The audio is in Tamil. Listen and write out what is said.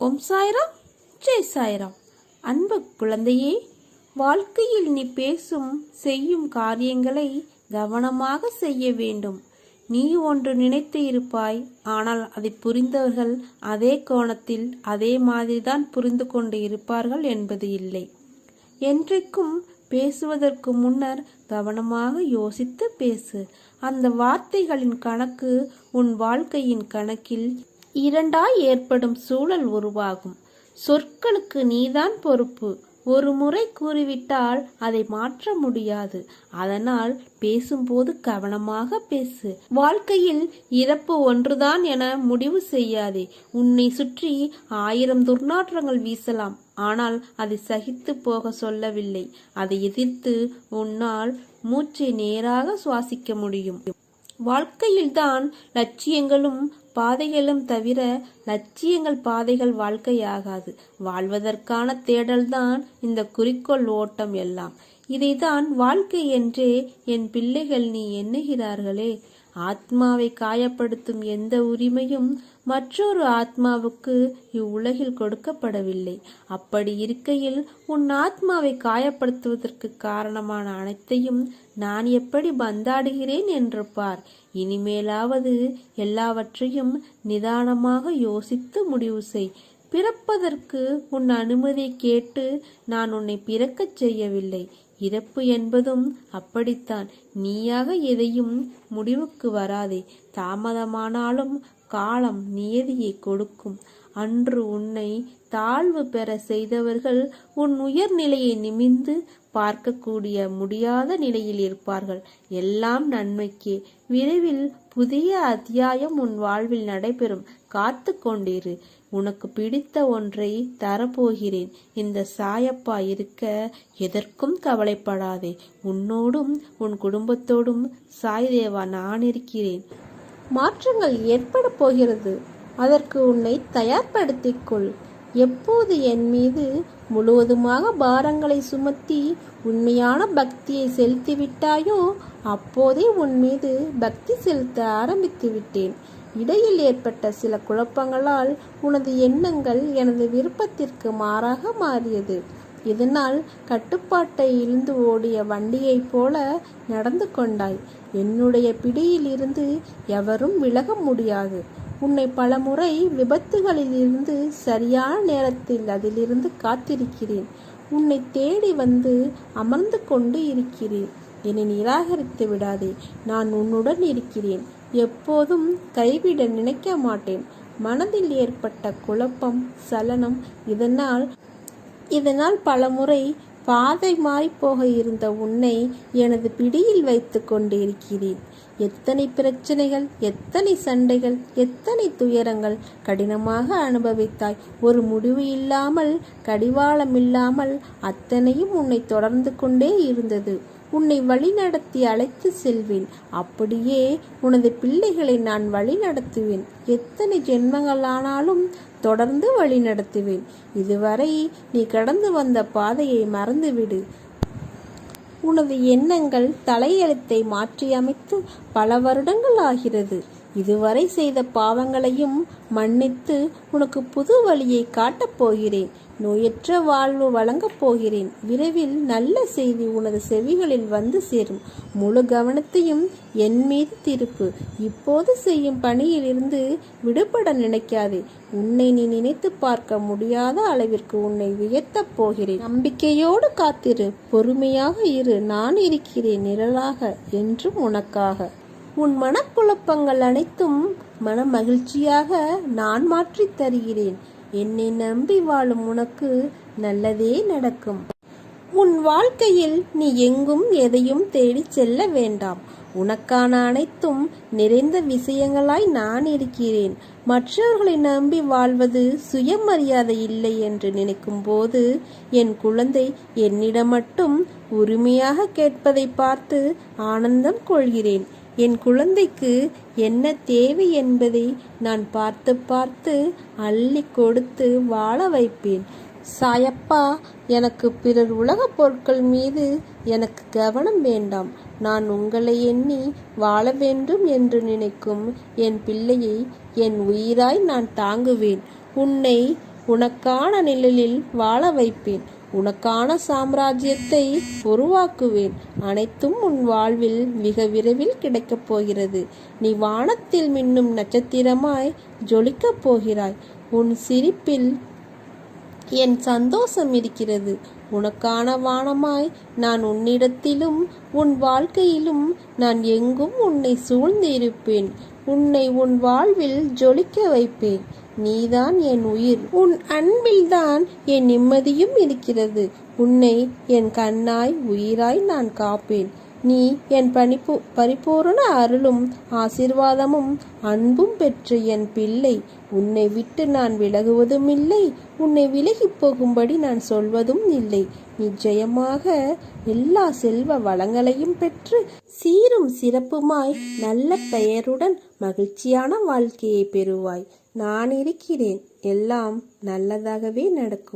ஓம் சாய்ராம் ஜெய் சாய்ராம். அன்பு குழந்தையே வாழ்க்கையில் நீ பேசும் செய்யும் காரியங்களை கவனமாக செய்ய வேண்டும். நீ ஒன்று நினைத்து இருப்பாய் ஆனால் அதை புரிந்தவர்கள் அதே கோணத்தில் அதே மாதிரிதான் புரிந்து கொண்டு இருப்பார்கள் என்பது இல்லை. என்றைக்கும் பேசுவதற்கு முன்னர் கவனமாக யோசித்து பேசு. அந்த வார்த்தைகளின் கணக்கு உன் வாழ்க்கையின் கணக்கில் இரண்டாய் ஏற்படும் சூழல் உருவாகும். சொற்களுக்கு நீதான் பொறுப்பு. ஒரு முறை கூறிவிட்டால் அதை மாற்ற முடியாது. அதனால் பேசும்போது கவனமாக பேசு. வாழ்க்கையில் இறப்பு ஒன்றுதான் என முடிவு செய்யாதே. உன்னை சுற்றி ஆயிரம் துர்நாற்றங்கள் வீசலாம். ஆனால் அதை சகித்து போக சொல்லவில்லை. அதை எதிர்த்து உன்னால் மூச்சை நேராக சுவாசிக்க முடியும். வாழ்க்கையில்தான் லட்சியங்களும் பாதைகளும் தவிர லட்சியங்கள் பாதைகள் வாழ்க்கையாகாது. வாழ்வதற்கான தேடல்தான் இந்த குறிக்கோள் ஓட்டம் எல்லாம். இதைதான் வாழ்க்கை என்றே என் பிள்ளைகள் நீ எண்ணுகிறார்களே. ஆத்மாவை காயப்படுத்தும் எந்த உரிமையும் மற்றொரு ஆத்மாவுக்கு இவ்வுலகில் கொடுக்கப்படவில்லை. அப்படி இருக்கையில் உன் ஆத்மாவை காயப்படுத்துவதற்கு காரணமான அனைத்தையும் நான் எப்படி பந்தாடுகிறேன் என்று பார். இனிமேலாவது எல்லாவற்றையும் நிதானமாக யோசித்து முடிவு செய். பிறப்பதற்கு உன் அனுமதி கேட்டு நான் உன்னை பிறக்கச் செய்யவில்லை. இறப்பு என்பதும் அப்படித்தான். நீயாக எதையும் முடிவுக்கு வராதே. தாமதமானாலும் காலம் நியதியை கொடுக்கும். அன்று உன்னை தாழ்வு பெற செய்தவர்கள் உன் உயர்நிலையை நிமிந்து பார்க்கக்கூடிய முடியாத நிலையில் இருப்பார்கள். எல்லாம் நன்மைக்கே. விரைவில் புதிய அத்தியாயம் உன் வாழ்வில் நடைபெறும். காத்து கொண்டிரு. உனக்கு பிடித்த ஒன்றை தரப்போகிறேன். இந்த சாயப்பா இருக்க எதற்கும் கவலைப்படாதே. உன்னோடும் உன் குடும்பத்தோடும் சாய் தேவா நான் இருக்கிறேன். மாற்றங்கள் ஏற்பட போகிறது. அதற்கு உன்னை தயார்படுத்திக் கொள் எப்போது என் மீது முழுவதுமாக பாரங்களை சுமத்தி உண்மையான பக்தியை செலுத்தி விட்டாயோ அப்போதே உன் மீது பக்தி செலுத்த ஆரம்பித்து விட்டேன். இடையில் ஏற்பட்ட சில குழப்பங்களால் உனது எண்ணங்கள் எனது விருப்பத்திற்கு மாறாக மாறியது. இதனால் கட்டுப்பாட்டை இழுந்து ஓடிய வண்டியைப் போல நடந்து கொண்டாய். என்னுடைய பிடியில் இருந்து எவரும் விலக முடியாது. உன்னை பலமுறை விபத்துகளில் இருந்து சரியான நேரத்தில் அதிலிருந்து காத்திருக்கிறேன். உன்னை தேடி வந்து அமர்ந்து கொண்டு இருக்கிறேன். என்னை நிராகரித்து விடாதே. நான் உன்னுடன் இருக்கிறேன். எப்போதும் கைவிட நினைக்க மாட்டேன். மனதில் ஏற்பட்ட குழப்பம் சலனம் இதனால் இதனால் பலமுறை பாதை மாறிப்போக இருந்த உன்னை எனது பிடியில் வைத்து கொண்டு இருக்கிறேன் எத்தனை பிரச்சனைகள் எத்தனை சண்டைகள் எத்தனை துயரங்கள் கடினமாக அனுபவித்தாய். ஒரு முடிவு இல்லாமல் கடிவாளம் இல்லாமல் அத்தனையும் உன்னை தொடர்ந்து கொண்டே இருந்தது. உன்னை வழிநடத்தி அழைத்து செல்வேன். அப்படியே உனது பிள்ளைகளை நான் வழிநடத்துவேன். எத்தனை ஜென்மங்களானாலும் தொடர்ந்து வழிநடத்துவேன். இதுவரை நீ கடந்து வந்த பாதையை மறந்துவிடு. உனது எண்ணங்கள் தலையெழுத்தை மாற்றியமைத்து பல வருடங்கள் ஆகிறது. இதுவரை செய்த பாவங்களையும் மன்னித்து உனக்கு புது வழியை காட்டப் போகிறேன். நோயற்ற வாழ்வு வழங்கப் போகிறேன். விரைவில் நல்ல செய்தி உனது செவிகளில் வந்து சேரும். முழு கவனத்தையும் என் மீது திருப்பு. இப்போது செய்யும் பணியிலிருந்து விடுபட நினைக்காதே. உன்னை நீ நினைத்து பார்க்க முடியாத அளவிற்கு உன்னை உயர்த்தப் போகிறேன். நம்பிக்கையோடு காத்திரு. பொறுமையாக இரு. நான் இருக்கிறேன் நிழலாக என்றும் உனக்காக. உன் மனக்குழப்பங்கள் அனைத்தும் மன மகிழ்ச்சியாக நான் மாற்றித் தருகிறேன். என்னை நம்பி வாழும் உனக்கு நல்லதே நடக்கும். உன் வாழ்க்கையில் நீ எங்கும் எதையும் தேடி செல்ல வேண்டாம். உனக்கான அனைத்தும் நிறைந்த விஷயங்களாய் நான் இருக்கிறேன். மற்றவர்களை நம்பி வாழ்வது சுயமரியாதை இல்லை என்று நினைக்கும் போது என் குழந்தை என்னிடம் மட்டும் உரிமையாக கேட்பதை பார்த்து ஆனந்தம் கொள்கிறேன். என் குழந்தைக்கு என்ன தேவை என்பதை நான் பார்த்து பார்த்து அள்ளி கொடுத்து வாழ வைப்பேன். சாயப்பா எனக்கு பிறர் உலகப் பொருட்கள் மீது எனக்கு கவனம் வேண்டாம். நான் உங்களை எண்ணி வாழ வேண்டும் என்று நினைக்கும் என் பிள்ளையை என் உயிராய் நான் தாங்குவேன். உன்னை உனக்கான நிழலில் வாழ வைப்பேன். உனக்கான சாம்ராஜ்யத்தை உருவாக்குவேன். அனைத்தும் உன் வாழ்வில் மிக விரைவில் கிடைக்கப் போகிறது. நீ வானத்தில் மின்னும் நட்சத்திரமாய் ஜொலிக்கப் போகிறாய். உன் சிரிப்பில் என் சந்தோஷம் இருக்கிறது. உனக்கான வானமாய் நான் உன்னிடத்திலும் உன் வாழ்க்கையிலும் நான் எங்கும் உன்னை சூழ்ந்து இருப்பேன் உன்னை உன் வாழ்வில் ஜொலிக்க வைப்பேன். நீதான் என் உயிர். உன் அன்பில்தான் என் நிம்மதியும் இருக்கிறது. உன்னை என் கண்ணாய் உயிராய் நான் காப்பேன். நீ என் பணிப்பு பரிபூரண அருளும் ஆசிர்வாதமும் அன்பும் பெற்ற என் பிள்ளை. உன்னை விட்டு நான் விலகுவதும் இல்லை. உன்னை விலகிப் போகும்படி நான் சொல்வதும் இல்லை. நிச்சயமாக எல்லா செல்வ வளங்களையும் பெற்று சீரும் சிறப்புமாய் நல்ல பெயருடன் மகிழ்ச்சியான வாழ்க்கையை பெறுவாய். நான் இருக்கிறேன். எல்லாம் நல்லதாகவே நடக்கும்.